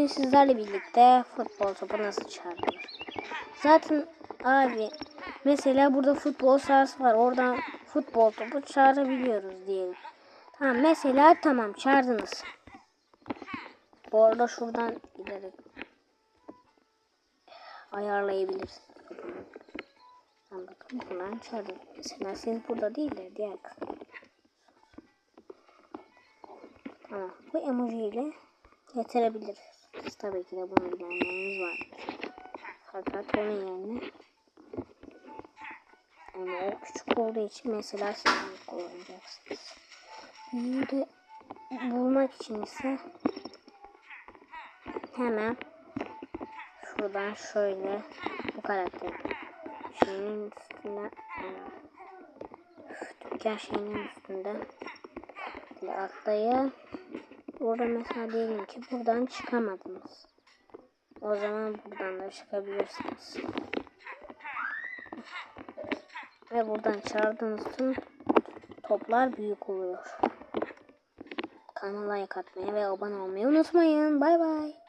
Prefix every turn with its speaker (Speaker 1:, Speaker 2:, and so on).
Speaker 1: Bugün sizlerle birlikte futbol topu nasıl çağırılır? Zaten abi mesela burada futbol sahası var. Oradan futbol topu çağırabiliyoruz diyelim. Tamam mesela tamam çağırdınız. Bu arada şuradan giderek ayarlayabilirsin. Tamam bakın buradan çağırdım. Mesela siz burada değil de diğer. Tamam bu emojiyle getirebiliriz. Biz tabii ki de bunu bilenlerimiz var. Fakat onun yerine yani o küçük olduğu için mesela siz kullanacaksınız. Büyüğü bulmak için ise hemen şuradan şöyle bu karakter şeyinin üstünde şu dükkan şeyinin üstünde atlayıp Burada mesela diyelim ki buradan çıkamadınız. O zaman buradan da çıkabilirsiniz. Ve buradan çağırdığınız tüm toplar büyük oluyor. Kanala like atmayı ve abone olmayı unutmayın. Bay bay.